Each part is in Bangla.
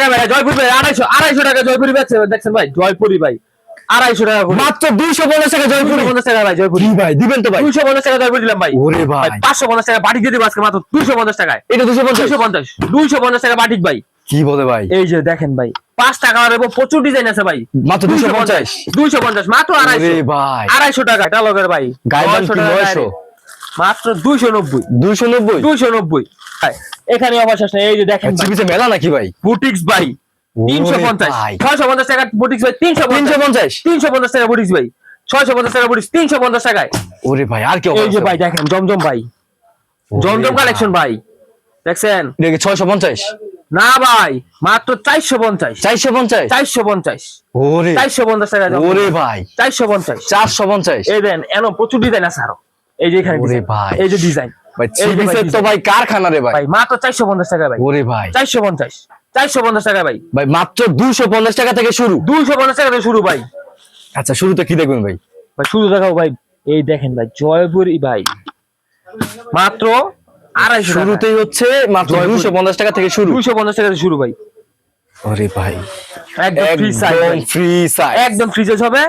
টাকা ভাই জয়পুরি ভাই আড়াইশো আড়াইশো টাকা জয়পুরি বেচছে দেখছেন ভাই? জয়পুরি ভাই। আড়াইশো টাকা মাত্র দুইশো পঞ্চাশ টাকা দুইশো জয়পুরি পঞ্চাশ টাকা ভাই জয়পুরি। ভাই দিবেন তো ভাই। দুইশো পঞ্চাশ টাকা জয়পুরি দিলাম ভাই। ওরে ভাই। পাঁচশো পঞ্চাশ টাকা বাটিক দিয়ে দেবো আজকে মাত্র দুইশো পঞ্চাশ টাকায়। এটা দুশো পঞ্চাশ? দুইশো পঞ্চাশ। দুইশো পঞ্চাশ টাকা বাটিক ভাই। কি বলে ভাই? এই যে দেখেন ভাই পাঁচ টাকা দেবো প্রচুর ডিজাইন আছে ভাই। মাত্র দুশো পঞ্চাশ দুইশো পঞ্চাশ মাত্র আড়াইশো। ভাই। আড়াইশো টাকা এটা লগের ভাই। গায়ের দাম 900 কি টাকা মাত্র দুইশো নব্বই। দুইশো নব্বই? দুইশো নব্বই। এখানে অবশেষ নেই এই যে দেখেন চিপিসে মেলা নাকি ভাই? বুটিক্স ভাই তিনশো পঞ্চাশ। ছয়শো পঞ্চাশ টাকা বুটিক্স ভাই তিনশো তিনশো পঞ্চাশ? তিনশো পঞ্চাশ টাকা বুটিক্স ভাই। ছয়শো পঞ্চাশ টাকা বুটিক্স তিনশো পঞ্চাশ টাকায়। ওরে ভাই আর কি এই যে ভাই দেখেন জমজম ভাই। জমজম কালেকশন ভাই। দেখছেন? দেখে ছয়শো পঞ্চাশ? না ভাই মাত্র চারশো পঞ্চাশ। চারশো পঞ্চাশ? চারশো পঞ্চাশ। ওরে। চারশো পঞ্চাশ টাকা। ওরে ভাই। চারশো পঞ্চাশ। চারশো পঞ্চাশ। এই দেন এন প্রচুর ডিজাইন আছে আরও। এই যে এখানে ওরে ভাই। এই যে ডিজাইন ভাই এই যে তো ভাই কারখানা রে ভাই। ভাই মাত্র চারশো পঞ্চাশ টাকা ভাই। ওরে ভাই। চারশো পঞ্চাশ চারশো পঞ্চাশ টাকা ভাই। ভাই মাত্র দুশো পঞ্চাশ টাকা থেকে শুরু। দুইশো পঞ্চাশ টাকা থেকে শুরু ভাই। আচ্ছা শুরুতে কি দেখবেন ভাই? ভাই শুরু দেখাও ভাই। এই দেখেন ভাই জয়পুরি ভাই। মাত্র আড়াইশো শুরুতেই হচ্ছে মাত্র দুশো পঞ্চাশ টাকা থেকে শুরু। দুইশো পঞ্চাশ টাকা থেকে শুরু ভাই। ওরে ভাই। একদম ফ্রি সাইজ ফ্রি সাইজ একদম ফ্রি সাইজ হবে।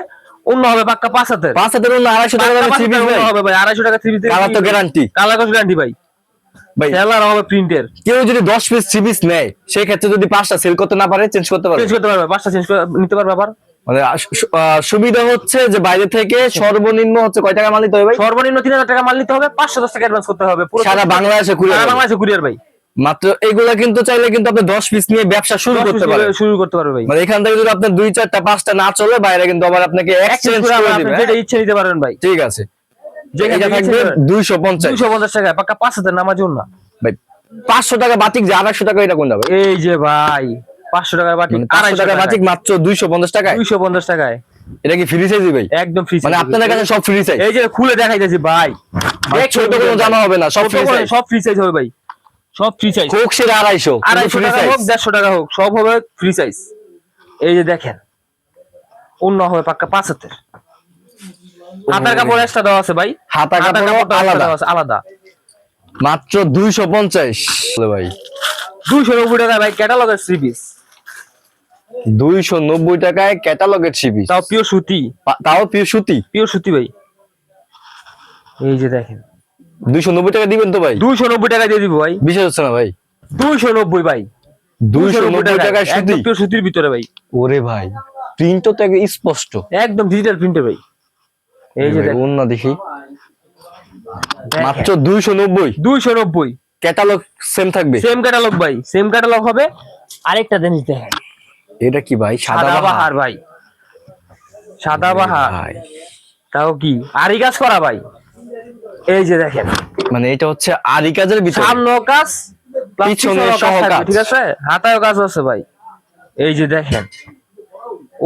অন্য হবে পাক্কা পাঁচ হাতের। পাঁচ হাজার অন্য আড়াইশো টাকা পিস হবে ভাই আড়াইশো টাকা থ্রি কালার তো গ্যারান্টি কালার গ্যারান্টি ভাই? কেউ যদি দশ পিস থ্রি পিস নেয় সেই ক্ষেত্রে যদি পাঁচটা সেল করতে না পারে চেঞ্জ করতে পারবে। চেঞ্জ করতে পারবে পাঁচটা চেঞ্জ নিতে পারবে আবার। মানে সুবিধা হচ্ছে যে বাইরে থেকে সর্বনিম্ন হচ্ছে কয় টাকা মাল নিতে হবে সর্বনিম্ন তিন হাজার টাকা মাল নিতে হবে পাঁচশো দশ টাকা অ্যাডভান্স করতে হবে সারা বাংলাদেশে কুরিয়ার। বাংলাদেশে কুরিয়ার ভাই। মাত্র এগুলা কিন্তু চাইলে কিন্তু আপনি দশ পিস নিয়ে ব্যবসা শুরু করতে পারেন। শুরু করতে পারবে ভাই। মানে এখান থেকে যদি আপনার দুই চারটা পাঁচটা না চলে বাইরে কিন্তু আবার আপনাকে এক্সচেঞ্জ করে দিবে যেটা হ্যাঁ? ইচ্ছে নিতে পারবেন ভাই। ঠিক আছে। থাকবে টাকা নামার জন্য ভাই পাঁচশো টাকা বাতিক যে টাকা এটা ভাই? এই যে ভাই টাকার মানে পাঁচশো টাকা বাতিক মাত্র দুইশো পঞ্চাশ টাকায়? এটা কি ফ্রি ভাই? একদম ফ্রি মানে আপনাদের কাছে সব ফ্রি সাইজ এই যে খুলে দেখাই যাচ্ছি ভাই ছোট কোনো জামা হবে না, সব সব ফ্রি সাইজ হবে ভাই। সব ফ্রি সাইজ কোক সেটা আড়াইশো আড়াইশো টাকা হোক দেড়শো টাকা হোক সব হবে ফ্রি সাইজ এই যে দেখেন অন্য হবে পাক্কা পাঁচ হাতের হাতার কাপড় এক্সট্রা দেওয়া আছে ভাই। হাতার কাপড় আলাদা। আলাদা। মাত্র দুইশো পঞ্চাশ। ভাই। দুইশো নব্বই টাকা ভাই ক্যাটালগের থ্রি পিস দুইশো নব্বই টাকায় ক্যাটালগের ছিবি তাও পিওর সুতি। তাও পিও সুতি? পিওর সুতি ভাই। এই যে দেখেন। দুইশো নব্বই টাকা দিবেন তো ভাই? দুইশো নব্বই টাকা দিয়ে দিব ভাই। বিশেষ হচ্ছে না ভাই। দুইশো নব্বই ভাই। দুইশো নব্বই টাকায় সুতি সুতির ভিতরে ভাই। ওরে ভাই প্রিন্টও তো একদম স্পষ্ট। একদম ডিজিটাল প্রিন্টে ভাই। এই যে দেখেন। অন্য দেখি। মাত্র দুইশো নব্বই। দুইশো নব্বই। ক্যাটালগ সেম থাকবে। সেম ক্যাটালগ ভাই সেম ক্যাটালগ হবে। আরেকটা জিনিস দেখেন। এটা কি ভাই? সাদা বাহার। ভাই। সাদা বাহার। তাও কি? আরি কাজ করা ভাই। এই যে দেখেন। মানে এটা হচ্ছে আরি কাজের ভিতরে। সামনে কাজ পিছনে সহ কাজ। ঠিক আছে? হাতায়ও কাজ আছে ভাই। এই যে দেখেন।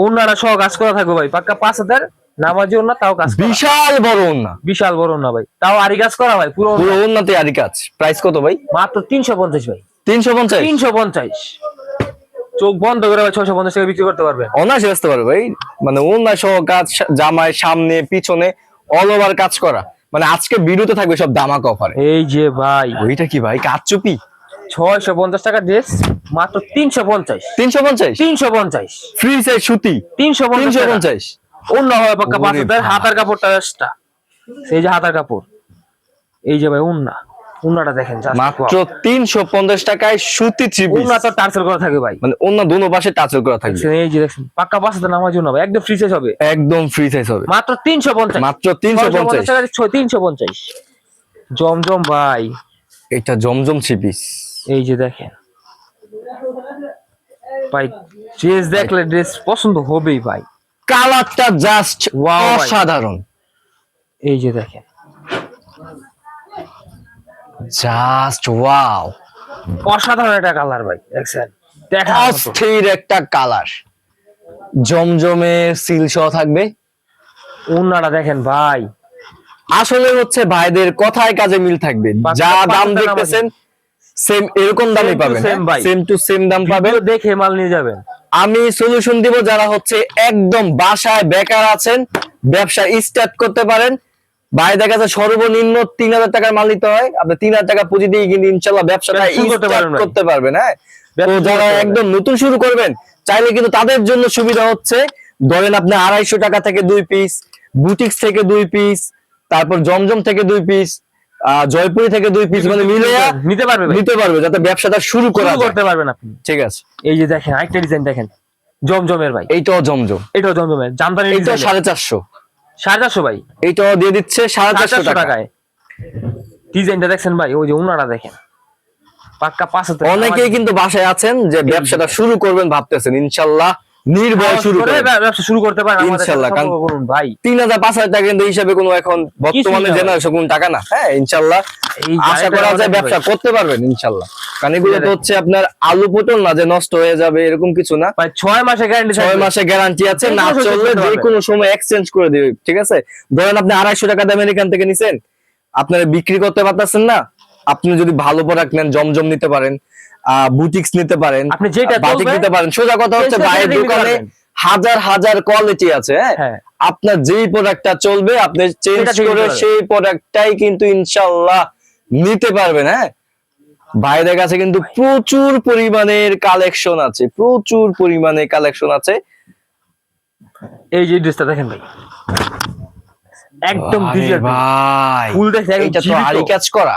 ওনারা সহ কাজ করা থাকবে ভাই পাক্কা পাঁচ হাজার নামাজি ওনা তাও কাজ বিশাল বড় ওন্না বিশাল বড় না ভাই। তাও আরি কাজ করা ভাই পুরো পুরো ওন্নাতে আরি কাজ। প্রাইস কত ভাই? মাত্র তিনশো পঞ্চাশ ভাই। তিনশো পঞ্চাশ? তিনশো পঞ্চাশ। চোখ বন্ধ করে ভাই ছয়শো পঞ্চাশ টাকা বিক্রি করতে পারবে অনায়াসে আসতে পারবে ভাই। মানে ওন্না সহ কাজ জামায় সামনে পিছনে অল ওভার কাজ করা। মানে আজকে ভিডিওতে থাকবে সব দামাক অফার এই যে ভাই। ওইটা কি ভাই? কাজ চুপি ছয়শো পঞ্চাশ টাকা ড্রেস মাত্র তিনশো পঞ্চাশ। তিনশো পঞ্চাশ? তিনশো পঞ্চাশ। ফ্রি সাইজ সুতি? তিনশো তিনশো পঞ্চাশ? অন্য হবে পাক্কা পাঁচ হাজার হাতার কাপড়টা সেই যে হাতার কাপড়। এই যে ভাই উন্না উন্নাটা দেখেন মাত্র wow। তিনশো পঞ্চাশ টাকায় সুতি থ্রি পিস তো টার্সেল করা থাকবে ভাই। মানে অন্য দুনো পাশে টাচেল করা দেখছেন, এই যে দেখছেন পাক্কা পাঁচ হাজার নামার জন্য হবে। একদম ফ্রি সাইজ হবে। একদম ফ্রি সাইজ হবে। মাত্র তিনশো পঞ্চাশ। মাত্র তিনশো পঞ্চাশ। তিনশো পঞ্চাশ। জমজম ভাই। এটা জমজম থ্রি পিস এই যে দেখেন। ভাই ড্রেস দেখলে ড্রেস পছন্দ হবেই ভাই। কালারটা জাস্ট ভাই। অসাধারণ। এই যে দেখেন। জাস্ট ওয়াও অসাধারণ একটা কালার ভাই দেখছেন অস্থির একটা কালার জমজমে সিল সহ থাকবে। উন্নাটা দেখেন ভাই। আসলে হচ্ছে ভাইদের কথায় কাজে মিল থাকবে। যা দাম দেখতেছেন সেম এরকম দামই পাবেন। সেম টু সেম দাম পাবেন। দেখে মাল নিয়ে যাবেন। আমি সলিউশন দিব যারা হচ্ছে একদম বাসায় বেকার আছেন ব্যবসা স্টার্ট করতে পারেন। বাইরে কাছে সর্বনিম্ন তিন হাজার টাকার মাল নিতে হয়। আপনি তিন হাজার টাকা পুঁজি দিয়ে কিন্তু ইনশাল্লাহ ব্যবসাটা করতে পারবেন ভাই। হ্যাঁ? তো যারা একদম নতুন শুরু করবেন চাইলে কিন্তু তাদের জন্য সুবিধা হচ্ছে ধরেন আপনি আড়াইশো টাকা থেকে দুই পিস বুটিক্স থেকে দুই পিস তারপর জমজম থেকে দুই পিস জয়পুরি থেকে দুই পিস মানে মিলে নিতে পারবে নিতে পারবে যাতে ব্যবসাটা শুরু করা করতে পারবেন আপনি। ঠিক আছে। এই যে দেখেন আরেকটা ডিজাইন দেখেন। জমজমের ভাই। এইটাও জমজম। এটাও জমজমের জামদানি সাড়ে চারশো। সাড়ে চারশো ভাই। এইটাও দিয়ে দিচ্ছে সাড়ে চারশো চারশো টাকা। টাকায়। ডিজাইনটা দেখছেন ভাই ওই যে উনারা দেখেন। পাক্কা পাঁচ অনেকেই কিন্তু বাসায় আছেন যে ব্যবসাটা শুরু করবেন ভাবতেছেন ইনশাল্লাহ। নির্ভয় শুরু করে ব্যবসা শুরু করতে পারেন আমাদের সাথে ইনশাল্লাহ, কারণ- সম্পর্ক করুন ভাই। তিন হাজার পাঁচ হাজার টাকা কিন্তু হিসাবে কোনো এখন বর্তমানে জেনারেশন কোনো টাকা না। হ্যাঁ ইনশাল্লাহ আশা করা যায় ব্যবসা করতে পারবেন ইনশাল্লাহ। কারণ এগুলো তো হচ্ছে আপনার আলু পটল না যে নষ্ট হয়ে যাবে এরকম কিছু না। ভাই ছয় মাসে গ্যারান্টি ছয় মাসে গ্যারান্টি আছে না চললে যে কোনো সময় এক্সচেঞ্জ করে দিবে ঠিক আছে? ধরেন আপনি আড়াইশো টাকা দামের এখান থেকে নিছেন আপনারা বিক্রি করতে পারতেছেন না আপনি যদি ভালো প্রোডাক্ট নেন জমজম নিতে পারেন বুটিক্স নিতে পারেন আপনি যেটা বাটিক নিতে পারেন। সোজা কথা হচ্ছে বাইরের দোকানে হাজার হাজার কোয়ালিটি আছে হ্যাঁ? হ্যাঁ। আপনার যেই প্রোডাক্টটা চলবে আপনি চেঞ্জ করে সেই প্রোডাক্টটাই কিন্তু ইনশাল্লাহ নিতে পারবেন হ্যাঁ? ভাইদের কাছে কিন্তু প্রচুর পরিমাণের কালেকশন আছে প্রচুর পরিমাণে কালেকশন আছে। এই যে ড্রেসটা দেখেন ভাই। একদম ভাই ফুল একদম এটা তো। আরি কাজ করা।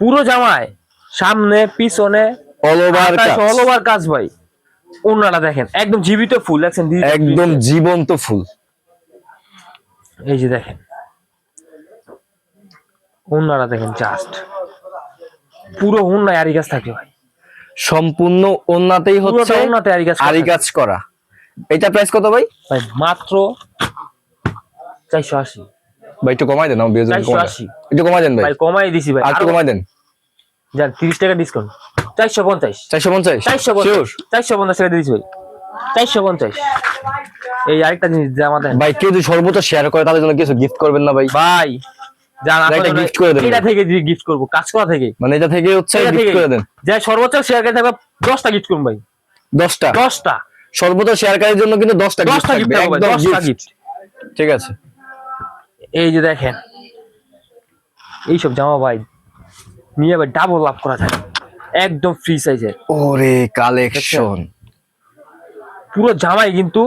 পুরো জামায় সামনে পিছনে অল ওভার অল ওভার কাজ ভাই। অন্যটা দেখেন একদম জীবিত ফুল দেখছেন? একদম জীবন্ত ফুল। এই যে দেখেন অন্যটা দেখেন জাস্ট পুরো অন্যায় আরি কাজ থাকে ভাই। সম্পূর্ণ ওন্নাতেই হচ্ছে অন্যতে আরি গাছ করা আরি। কাজ করা। এটা প্রাইস কত ভাই? ভাই মাত্র চারশো আশি। ভাই একটু কমাই দেন আমার। একটু কমাই দেন ভাই। কমাই দিছি ভাই। আর একটু কমাই দেন। যান তিরিশ টাকা ডিসকাউন্ট চারশো পঞ্চাশ। চারশো পঞ্চাশ? চারশো Sure? পঞ্চাশ চারশো পঞ্চাশ টাকা দিয়েছি ভাই। চারশো পঞ্চাশ। এই আরেকটা জিনিস ভাই কেউ যদি সর্বোচ্চ শেয়ার করে জন্য কিছু গিফট করবেন না ভাই। ভাই করে। এটা থেকে গিফট করব কাজ করা থেকে। মানে এটা থেকে হচ্ছে গিফট করে দেন। যে সর্বোচ্চ শেয়ার করে থাকবে দশটা গিফট করুন ভাই। সর্বোচ্চ শেয়ারকারীর জন্য কিন্তু দশটা। গিফট ঠিক আছে। এই যে দেখেন এইসব জামা ভাই নিয়ে ভাই ডাবল লাভ করা যায় একদম ফ্রি সাইজের ওরে কালেকশন পুরো জামাই কিন্তু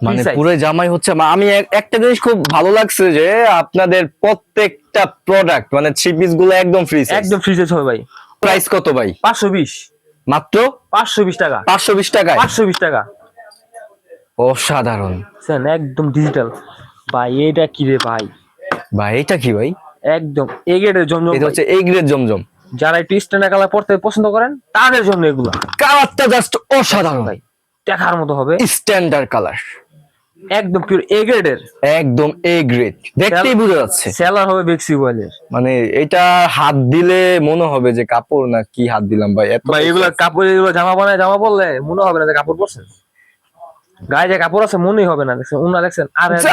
মানে পুরো জামাই হচ্ছে আমি একটা জিনিস খুব ভালো লাগছে যে আপনাদের প্রত্যেকটা প্রোডাক্ট মানে থ্রি পিসগুলো একদম ফ্রি সাইজ একদম ফ্রি সাইজ হবে ভাই। প্রাইস কত ভাই? পাঁচশো বিশ। মাত্র? পাঁচশো বিশ টাকা। পাঁচশো বিশ টাকায়? পাঁচশো বিশ টাকা। অসাধারণ? একদম ডিজিটাল ভাই এটা কি রে ভাই? ভাই এটা কি ভাই? একদম এ গ্রেডের জন্য এটা হচ্ছে এই গ্রেড জমজম। যারা একটু স্ট্যান্ডার্ড কালার পড়তে পছন্দ করেন তাদের জন্য এগুলো। কালারটা জাস্ট অসাধারণ। ভাই দেখার মতো হবে। স্ট্যান্ডার্ড কালার একদম পিওর এ গ্রেডের একদম এ গ্রেড দেখতেই বোঝা যাচ্ছে। সেলার হবে বেক্সি বয়েলের মানে এটা হাত দিলে মনে হবে যে কাপড় না কি হাত দিলাম ভাই এত ভাই এগুলো কাপড় এগুলো জামা বানায় জামা বললে মনে হবে না যে কাপড় পরছেন? গায়ে যে কাপড় আছে মনেই হবে না। দেখছেন উন্না দেখছেন আর হাজার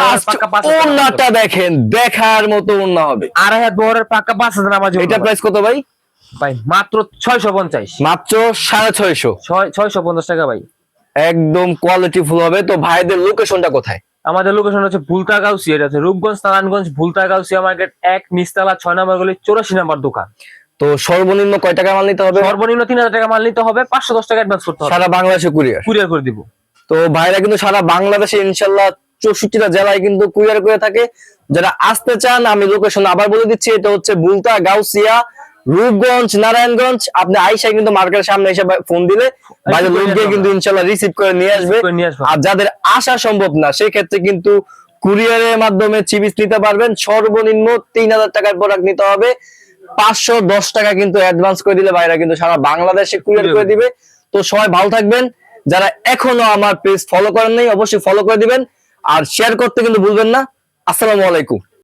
ওন্নাটা দেখেন দেখার মতো ওন্না হবে। আড়াই হাত বহরের পাক্কা পাঁচ হাজার আমার এটা প্রাইস কত ভাই? ভাই মাত্র ছয়শো পঞ্চাশ। মাত্র সাড়ে ছয়শো। ছয়শো পঞ্চাশ টাকা ভাই। একদম কোয়ালিটি ফুল হবে। তো ভাইদের লোকেশনটা কোথায়? আমাদের লোকেশন হচ্ছে ভুলতা গাউসি এটা হচ্ছে রূপগঞ্জ নারায়ণগঞ্জ ভুলতা গাউসিয়া মার্কেট এক নিচতলা ছয় নম্বর গলি চৌরাশি নম্বর দোকান। তো সর্বনিম্ন কয় টাকা মাল নিতে হবে? সর্বনিম্ন তিন হাজার টাকা মাল নিতে হবে পাঁচশো দশ টাকা অ্যাডভান্স করতে হবে। সারা বাংলাদেশে কুরিয়ার কুরিয়ার করে দিব। তো ভাইরা কিন্তু সারা বাংলাদেশে ইনশাল্লাহ চৌষট্টিটা জেলায় কিন্তু কুরিয়ার করে থাকে। যারা আসতে চান আমি লোকেশন আবার বলে দিচ্ছি এটা হচ্ছে বুলতা গাউসিয়া রূপগঞ্জ নারায়ণগঞ্জ। আপনি আইসায় কিন্তু মার্কেটের সামনে এসে ফোন দিলে বাইরে লোক কিন্তু ইনশাল্লাহ রিসিভ করে নিয়ে আসবে। করে নিয়ে আসব আর যাদের আসা সম্ভব না সেই ক্ষেত্রে কিন্তু কুরিয়ারের মাধ্যমে চিবিস নিতে পারবেন। সর্বনিম্ন তিন হাজার টাকার প্রোডাক্ট নিতে হবে। পাঁচশো দশ টাকা কিন্তু অ্যাডভান্স করে দিলে বাইরে কিন্তু সারা বাংলাদেশে কুরিয়ার করে দিবে। তো সবাই ভালো থাকবেন। যারা এখনও আমার পেজ ফলো করেন নাই, অবশ্যই ফলো করে দিবেন। আর শেয়ার করতে কিন্তু ভুলবেন না। আসসালামু আলাইকুম।